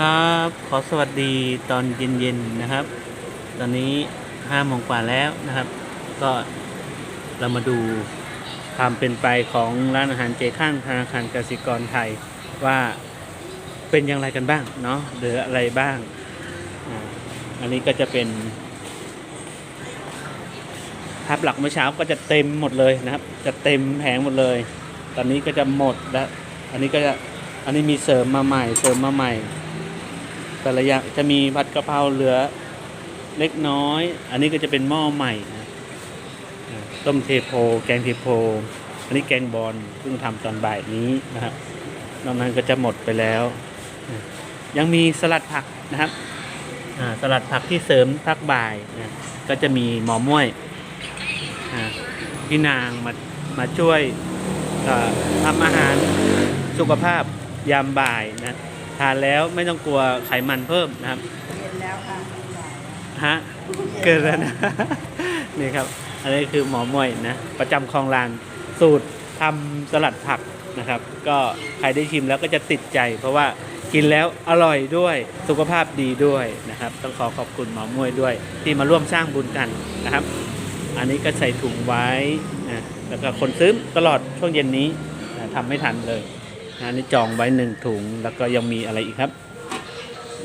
ครับ ขอสวัสดีตอนเย็นๆนะครับ ตอนนี้ห้าโมงกว่าแล้วนะครับ ก็เรามาดูความเป็นไปของร้านอาหารเจข้างธนาคารกสิกรไทยว่าเป็นอย่างไรกันบ้างเนาะหลืออะไรบ้างออันนี้ก็จะเป็นภาพหลักเมื่อเช้าก็จะเต็มหมดเลยนะครับ จะเต็มแผงหมดเลย ตอนนี้ก็จะหมดแล้ว อันนี้ก็จะอันนี้มีเสริมมาใหม่ เสริมมาใหม่ แต่ละอย่างจะมีผัดกะเพราเหลือเล็กน้อย อันนี้ก็จะเป็นหม้อใหม่นะต้มเทโพ แกงเทโพ อันนี้แกงบอลเพิ่งทำตอนบ่ายนี้นะครับนอกนั้นก็จะหมดไปแล้ว ยังมีสลัดผักนะครับสลัดผักที่เสริมพักบ่ายนะก็จะมีหมอม้วยพี่นางมามาช่วยทำอาหารสุขภาพยามบ่ายนะ ทานแล้วไม่ต้องกลัวไขมันเพิ่มนะครับ เย็นแล้วค่ะฮะ เกินแล้วนะ นี่ครับ อันนี้คือหมอมวยนะ ประจำคลองลาน สูตรทำสลัดผักนะครับ ก็ใครได้ชิมแล้วก็จะติดใจ เพราะว่ากินแล้วอร่อยด้วย สุขภาพดีด้วยนะครับ ต้องขอขอบคุณหมอมวยด้วย ที่มาร่วมสร้างบุญกันนะครับ อันนี้ก็ใส่ถุงไว้นะแล้วก็คนซื้อตลอดช่วงเย็นนี้นะทำไม่ทันเลย นะอันนี้จองไว้หนึ่งถุง แล้วก็ยังมีอะไรอีกครับ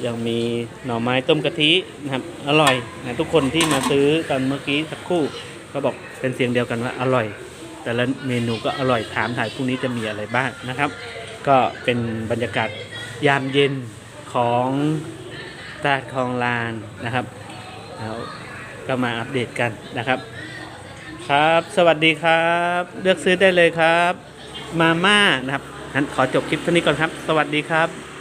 ยังมีหน่อไม้ต้มกะทินะครับ อร่อยนะทุกคนที่มาซื้อตอนเมื่อกี้สักครู่ ก็บอกเป็นเสียงเดียวกันว่าอร่อย แต่ละเมนูก็อร่อยถามถ่ายพรุ่งนี้จะมีอะไรบ้างนะครับ ก็เป็นบรรยากาศยามเย็นของตลาดคลองลานนะครับแล้วก็มาอัปเดตกันนะครับ ครับ สวัสดีครับ เลือกซื้อได้เลยครับ มาม่านะครับ นั้นขอจบคลิปเท่านี้ก่อนครับ สวัสดีครับ